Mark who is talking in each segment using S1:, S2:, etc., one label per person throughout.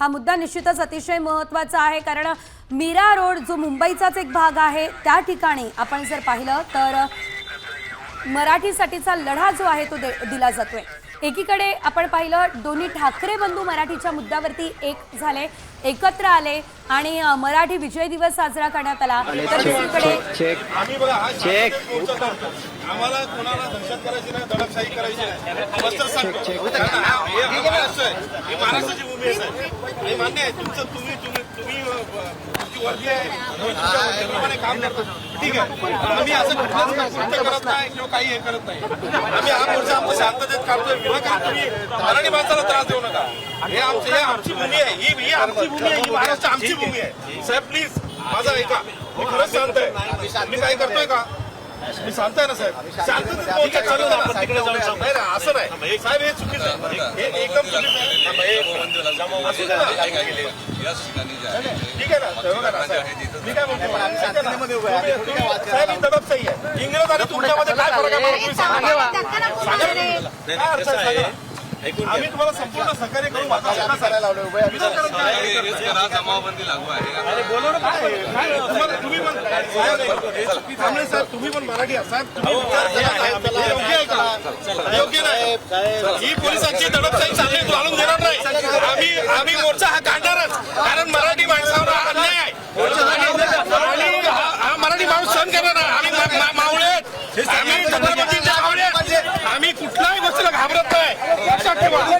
S1: हा मुद्दा निश्चितच अतिशय महत्त्वाचा आहे कारण मीरा रोड जो मुंबईचाच एक भाग आहे त्या ठिकाणी आपण जर पाहिलं तर मराठीसाठीचा लढा जो आहे तो दे दिला जातोय. एकीकडे आपण पाहिलं दोन्ही ठाकरे बंधू मराठीच्या मुद्द्यावरती एक झाले एकत्र आले आणि मराठी विजय दिवस साजरा करण्यात आला. तर दुसरीकडे
S2: हा. आम्हाला कोणाला दहशत करायची नाही दडपशाही करायची नाही. सांगतो हा- हे हा महाराष्ट्र आहे ही महाराष्ट्राची भूमी आहे. आणि मान्य आहे तुमचं तुम्ही तुम्ही तुमची वर्दी आहे. तुम्ही तुमच्या वर्दीप्रमाणे काम करता. ठीक आहे. पण आम्ही असं कुठलंच कृत्य करत नाही किंवा काही हे करत नाही. आम्ही हा मोर्चा आमचं शांततेत काढतोय. विनाकारण तुम्ही मराठी माणसाला त्रास देऊ नका. हे आमची हे आमची भूमी आहे. ही ही आमची भूमी आहे. ही महाराष्ट्र आमची भूमी आहे. साहेब प्लीज माझा ऐका. मी खरंच शांत आहे. मी काही करतोय का? मी शांत आहे ना साहेब. शांततेत मोर्चा चालू आहे ना. तिकडे जाऊन सांग. नाही नाही, असं नाही साहेब हे चुकीचं आहे. हे एकदम चुकीचं आहे. ठीक आहे. ना. बघा ना, साहेब. मी काय म्हणतो? साहेब ही दडपशाही आहे. इंग्रज आणि तुमच्यामध्ये काय फरक आहे? मला तुम्ही सांगा. सांगा. काय अर्थ आहे. आम्ही तुम्हाला संपूर्ण सहकार्य करू आता शिकण्यासाठी. विनाकारण काय?
S3: जमावबंदी लागू आहे.
S2: काय? तुम्हाला- तुम्ही पण साहेब, थांबले साहेब तुम्ही पण मराठी आहात. साहेब तुम्ही. हे योग्य आहे का? योग्य नाही. ही पोलिसांची दडपशाही चालली घालून देणार नाही. आम्ही आम्ही मोर्चा हा काढणारच. कारण मराठी माणसावर हा अन्याय आहे आणि- आणि हा हा मराठी माणूस सहन करणार नाही. आम्ही मा- मा- मावळे आहेत. आम्ही छत्रपतींचे मावळे आहेत. आम्ही कुठल्याही गोष्टीला घाबरत नाही लक्षात ठेवा आम्ही?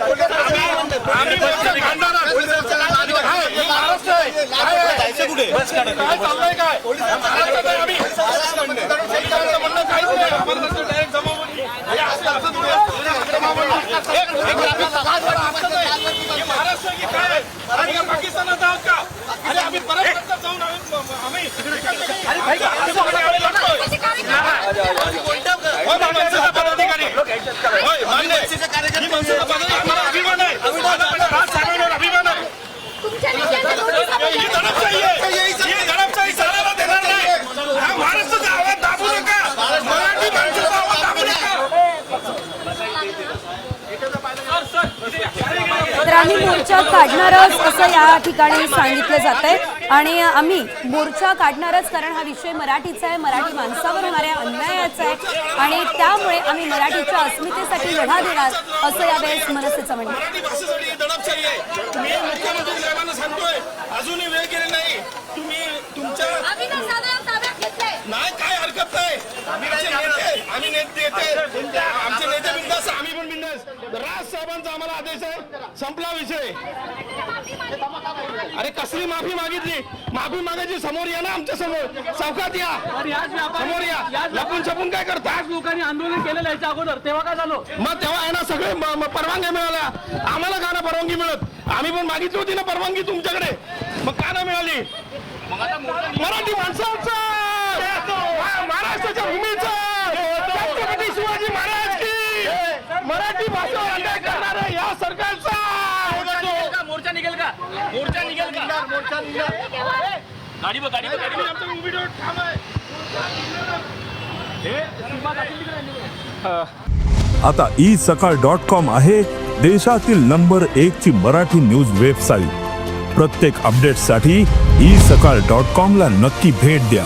S2: हे महाराष्ट्र आहे काय चाललंय काय महाराष्ट्रात आहे आम्ही सरकारचं म्हणणं काहीच नाही नसतो direct जमावबंदी. हे असं- असं थोडी असतं. जमावबंदी. एक- एक आपल्याला लाज वाटत नाही. हे महाराष्ट्र की काय? आणि हे पाकिस्तानात आहोत का आणि आम्ही परत नंतर जाऊन आम्ही आम्ही होय, मनसेचा पदाधिकारी होय, मान्य आहे. अभिमान आहे. अभिमान आहे ही दडपशाही आहे ही दडपशाही चालायला देणार नाही हा महाराष्ट्राचा आवाज दाबू नका मराठी माणसाचा आवाज दाबू नका
S1: तर आम्ही मोर्चा काढणारच असं या ठिकाणी सांगितलं जात आहे आणि आम्ही मोर्चा काढणारच कारण हा विषय मराठीचा आहे. मराठी माणसावर होणाऱ्या अन्यायाचा आहे. आणि त्यामुळे आम्ही मराठीच्या अस्मितेसाठी लढा देणार असं यावेळेस मनसेचं म्हणणं
S2: साहेबांचा आम्हाला आदेश आहे. संपला विषय. अरे कसली माफी मागितली? माफी मागायची समोर या ना आमच्यासमोर. चौकात या. समोर या. लपून छपून काय करता?
S4: आज लोकांनी आंदोलन केलेलं याच्या अगोदर. तेव्हा काय झालं?
S2: मग तेव्हा आहे ना सगळे परवानग्या मिळाल्या. आम्हाला का ना परवानगी मिळत? आम्ही पण मागितली होती ना परवानगी तुमच्याकडे. मग का ना मिळाली? मराठी माणसाचं महाराष्ट्राच्या भूमीचं
S4: निघेल का? मोर्चा निघेल का? मोर्चा निघेल गाडी बघ गाडी बघ गाडी बघ.
S2: आमचा उभी डोळ ठाम आहे
S5: आता ई सकाळ डॉट कॉम आहे देशातील नंबर एक ची मराठी न्यूज वेबसाईट प्रत्येक अपडेटसाठी ई सकाळ डॉट कॉम ला नक्की भेट द्या.